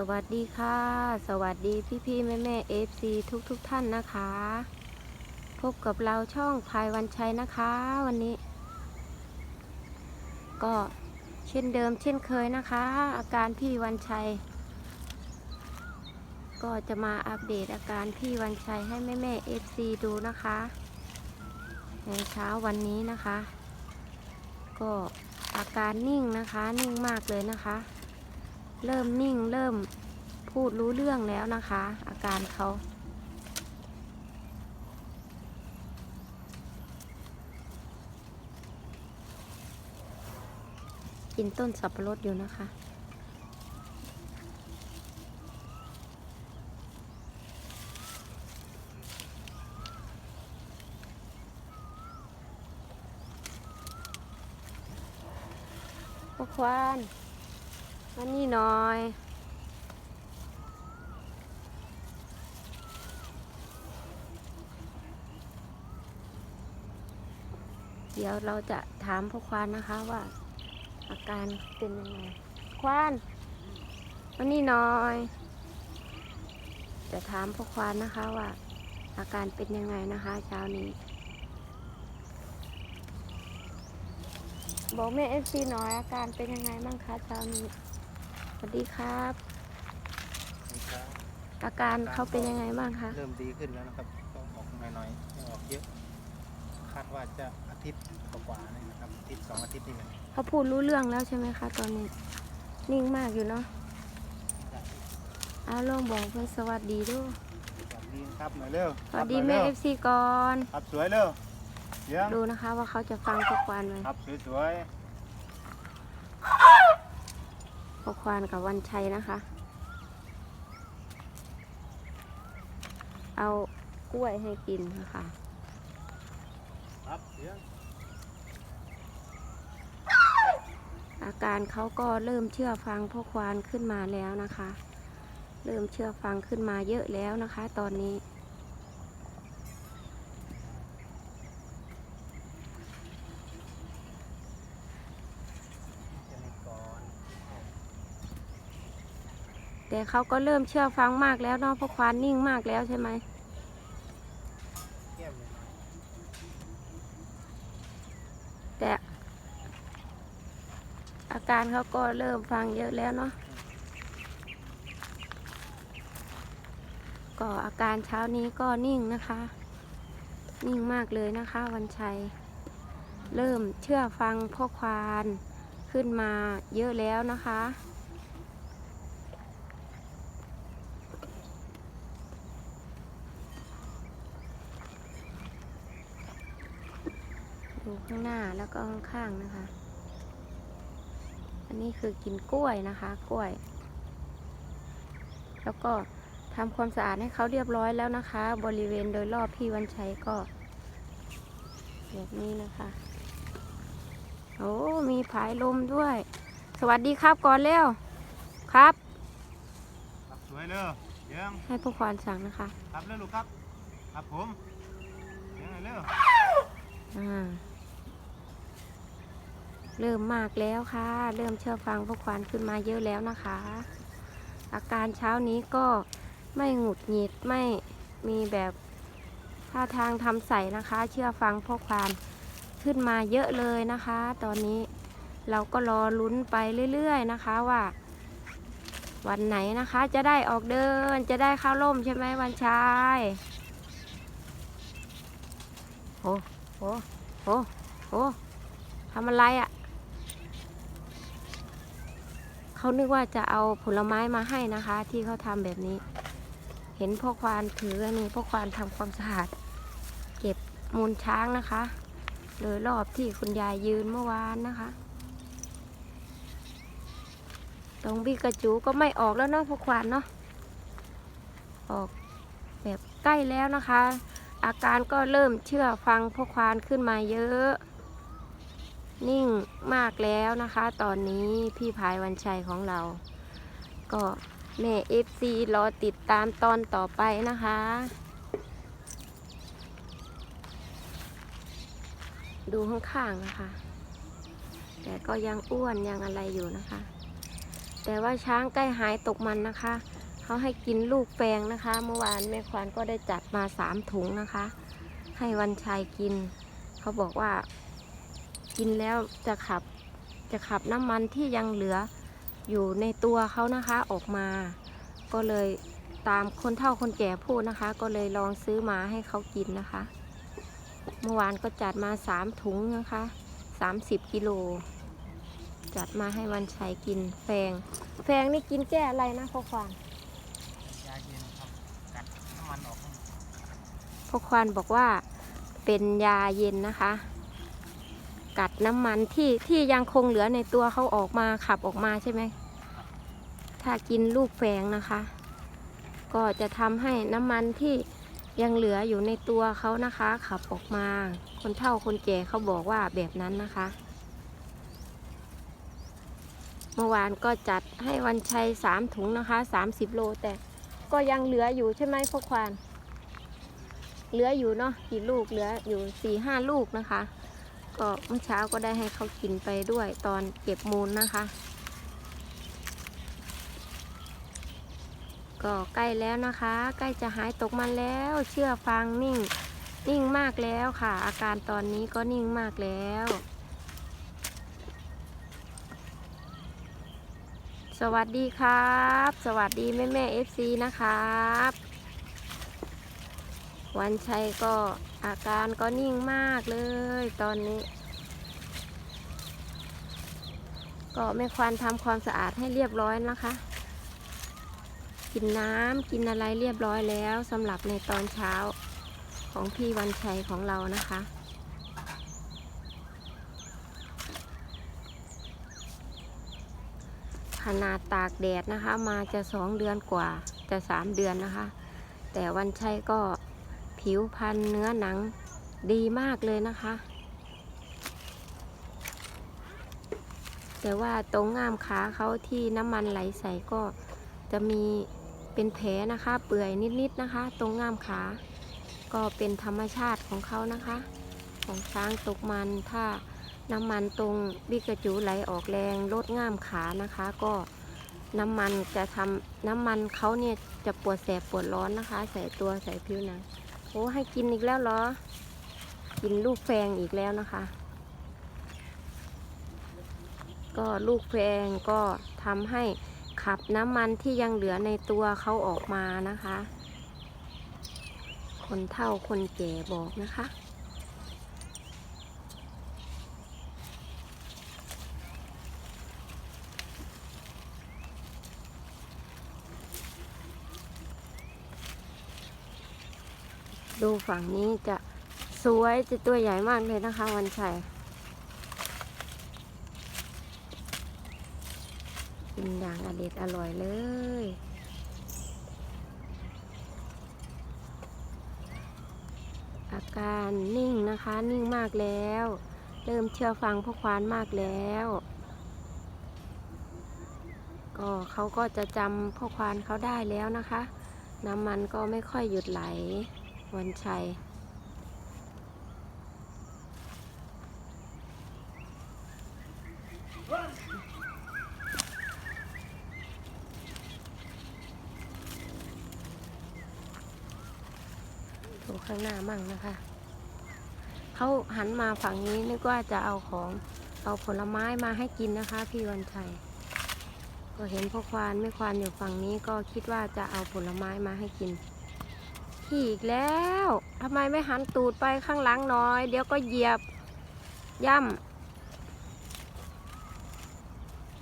สวัสดีค่ะ สวัสดีพี่พี่แม่แม่เอฟซีทุกทุกท่านนะคะ พบกับเราช่องพายวันชัยนะคะ วันนี้ ก็เช่นเดิมเช่นเคยนะคะ อาการพี่วันชัย ก็จะมาอัปเดตอาการพี่วันชัยให้แม่แม่เอฟซีดูนะคะ ในเช้าวันนี้นะคะ ก็อาการนิ่งนะคะนิ่งมากเลยนะคะเริ่มนิ่งเริ่ม พูดรู้เรื่องแล้วนะคะ อาการเขา กินต้นสับปะรดอยู่นะคะพวกควานมานี่หน่อย เดี๋ยวเราจะถามพวกควานนะคะว่า อาการเป็นยังไง ควานมานี่หน่อย จะถามพวกควานนะคะว่า อาการเป็นยังไงนะคะเช้านี้ บอกแม่เอฟซีหน่อยอาการเป็นยังไงบ้างคะเช้านี้ สวัสดีครับนี่ครับอาการเขาเป็นยังไงบ้างคะ เริ่มดีขึ้นแล้วนะครับต้องออกหน่อยๆไม่ออกเยอะคา ดว่าจะอาทิตย์กว่าๆนี่นะครับอาทิตย์สองอาทิตย์นี่แหละเขาพูดรู้เรื่องแล้วใช่ไหมคะตอนนี้ นิ่งมากอยู่เนาะเอาลองบอกเพื่อนสวัสดีด้วยสวัสดีครับหน่อยเร็วสวัสดีครับหแม่น่เออยฟซีก่อนเร็วครับสวยเร็วเยี่ยมดูนะคะว่าเขาจะฟังพวกควานไหมครับสวยพวกควานกับวันชัยนะคะ เอากล้วยให้กินนะคะๆครับเยี่ยม อาการเขาก็เริ่มเชื่อฟังพวกควานขึ้นมาแล้วนะคะ เริ่มเชื่อฟังขึ้นมาเยอะแล้วนะคะ ตอนนี้แต่เขาก็เริ่มเชื่อฟังมากแล้วเนาะเพราะควานนิ่งมากแล้วใช่ไหม เยี่ยมเลย แต่อาการ เขาก็เริ่มฟังเยอะแล้วเนาะก็อาการเช้านี้ก็นิ่งนะคะ นิ่งมากเลยนะคะวันชัย เริ่มเชื่อฟังพ่อควานขึ้นมาเยอะแล้วนะคะดูข้างหน้าแล้วก็ข้างๆนะคะ อันนี้คือกินกล้วยนะคะ กล้วย แล้วก็ทำความสะอาดให้เขาเรียบร้อยแล้วนะคะ บริเวณโดยรอบพี่วันชัยก็ แบบนี้นะคะ โอ้มีผายลมด้วย สวัสดีครับก่อนเร็วครับ ครับสวยเร็วเยี่ยมให้พวกควานสั่งนะคะ ครับเร็วลูกครับ ครับผมเยี่ยมเลยเร็วอ่า เริ่มมากแล้วค่ะ เริ่มเชื่อฟังพวกควานขึ้นมาเยอะแล้วนะคะ อาการเช้านี้ก็ไม่หงุดหงิดไม่มีแบบท่าทางทำใส่นะคะ เชื่อฟังพวกควานขึ้นมาเยอะเลยนะคะ ตอนนี้เราก็รอลุ้นไปเรื่อยๆนะคะว่า วันไหนนะคะจะได้ออกเดินจะได้เข้าร่มใช่ไหมวันชายโอ้โหโอ้โหทำอะไรอะ่ะ เขานึกว่าจะเอาผลไม้มาให้นะคะ ที่เขาทำแบบนี้ เห็นพ่อควานถืออันนี้พ่อควานทำความสะอาด เก็บมูลช้างนะคะโดยรอบที่คุณยายยืนเมื่อวานนะคะ ตรงบีกระจูก็ไม่ออกแล้วเนาะพ่อควานเนาะออกแบบใกล้แล้วนะคะ อาการก็เริ่มเชื่อฟังพ่อควานขึ้นมาเยอะ นิ่งมากแล้วนะคะ ตอนนี้พี่พายวันชัยของเรา ก็แม่เอฟซีรอติดตามตอนต่อไปนะคะ ดูข้างๆนะคะ แต่ก็ยังอ้วนยังอะไรอยู่นะคะ แต่ว่าช้างใกล้หายตกมันนะคะเขาให้กินลูกแปลงนะคะ เมื่อวานแม่ควานก็ได้จัดมาสามถุงนะคะ ให้วันชัยกิน เขาบอกว่า กินแล้วจะขับจะขับน้ำมันที่ยังเหลืออยู่ในตัวเขานะคะออกมา ก็เลยตามคนเฒ่าคนแก่พูดนะคะ ก็เลยลองซื้อมาให้เขากินนะคะ เมื่อวานก็จัดมาสามถุงนะคะสามสิบกิโลจัดมาให้วันชัยกินแฟง แฟงนี่กินแก้อะไรนะพ่อควานยาเย็นครับกัดน้ำมันออกข้างพ่อควานบอกว่าเป็นยาเย็นนะคะ กัดน้ำมันที่ที่ยังคงเหลือในตัวเขาออกมาขับออกมาใช่ไหม ถ้ากินลูกแฟงนะคะ ก็จะทำให้น้ำมันที่ยังเหลืออยู่ในตัวเขานะคะ ขับออกมา คนเฒ่าคนแก่เขาบอกว่าแบบนั้นนะคะ เมื่อวานก็จัดให้วันชัยสามถุงนะคะสามสิบโล แต่ก็ยังเหลืออยู่ใช่ไหมพ่อควานเหลืออยู่เนาะกี่ลูกเหลืออยู่สี่ห้าลูกนะคะ ก็เมื่อเช้าก็ได้ให้เขากินไปด้วยตอนเก็บมูลนะคะ ก็ใกล้แล้วนะคะ ใกล้จะหายตกมันแล้ว เชื่อฟังนิ่ง นิ่งมากแล้วค่ะ อาการตอนนี้ก็นิ่งมากแล้วสวัสดีครับ สวัสดีแม่แม่เอฟซีนะครับ วันชัยก็ อาการก็นิ่งมากเลยตอนนี้ ก็ไม่ควรทำความสะอาดให้เรียบร้อยนะคะ กินน้ำกินอะไรเรียบร้อยแล้วสำหรับในตอนเช้าของพี่วันชัยของเรานะคะขนาดตากแดดนะคะ มาจะสองเดือนกว่าจะสามเดือนนะคะ แต่วันชัยก็ ผิวพรรณเนื้อหนังดีมากเลยนะคะ แต่ว่าตรงง่ามขาเขาที่น้ำมันไหลใส่ก็จะมีเป็นแผลนะคะ เปื่อยนิดๆนะคะ ตรงง่ามขา ก็เป็นธรรมชาติของเขานะคะ ของช้างตกมันถ้าน้ำมันตรงบิกระจูไหลออกแรงลดง่ามขานะคะ ก็น้ำมันจะทำน้ำมันเขาเนี่ยจะปวดแสบปวดร้อนนะคะ ใส่ตัวใส่ผิวหนัง อ้ให้กินอีกแล้วเหรอ กินลูกแฟงอีกแล้วนะคะ ก็ลูกแฟงก็ทำให้ขับน้ำมันที่ยังเหลือในตัวเขาออกมานะคะ คนเฒ่าคนแก่บอกนะคะ ดูฝั่งนี้จะสวยจะตัวใหญ่มากเลยนะคะ วันชัยกินอย่างอเด็ดอร่อยเลยอาการนิ่งนะคะ นิ่งมากแล้ว เริ่มเชื่อฟังพ่อควานมากแล้ว ก็เขาก็จะจำพ่อควานเขาได้แล้วนะคะ น้ำมันก็ไม่ค่อยหยุดไหล วันชัย ดูข้างหน้ามั่งนะคะ เขาหันมาฝั่งนี้นึกว่าจะเอาของเอาผลไม้มาให้กินนะคะ พี่วันชัย ก็เห็นพ่อควานไม่ควานอยู่ฝั่งนี้ก็คิดว่าจะเอาผลไม้มาให้กิน ขี่อีกแล้วทำไมไม่หันตูดไปข้างหลังหน้อย เดี๋ยวก็เหยียบ ย่ำ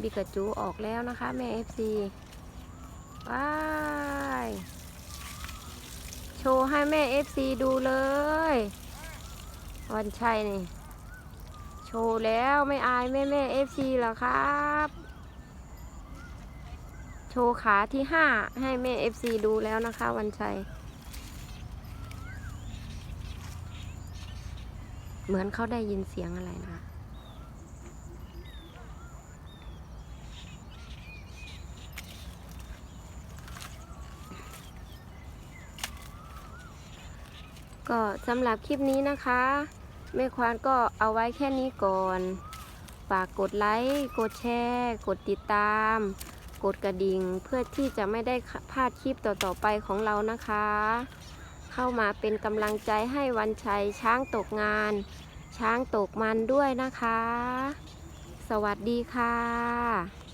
บิกาจูออกแล้วนะคะ แม่เอฟซีว้ายโชว์ให้แม่เอฟซีดูเลย วันชัยนี่ โชว์แล้วไม่อายแม่แม่เอฟซีหรอครับโชว์ขาที่ห้าให้แม่เอฟซีดูแล้วนะคะ วันชัย เหมือนเขาได้ยินเสียงอะไรนะคะก็สำหรับคลิปนี้นะคะแม่ควานก็เอาไว้แค่นี้ก่อน ฝากกดไลค์กดแชร์ กดติดตามกกดกระดิ่งเพื่อที่จะไม่ได้พลาดคลิปต่อๆไปของเรานะคะ เข้ามาเป็นกำลังใจให้วันชัยช้างตกงาน ช้างตกมันด้วยนะคะ สวัสดีค่ะ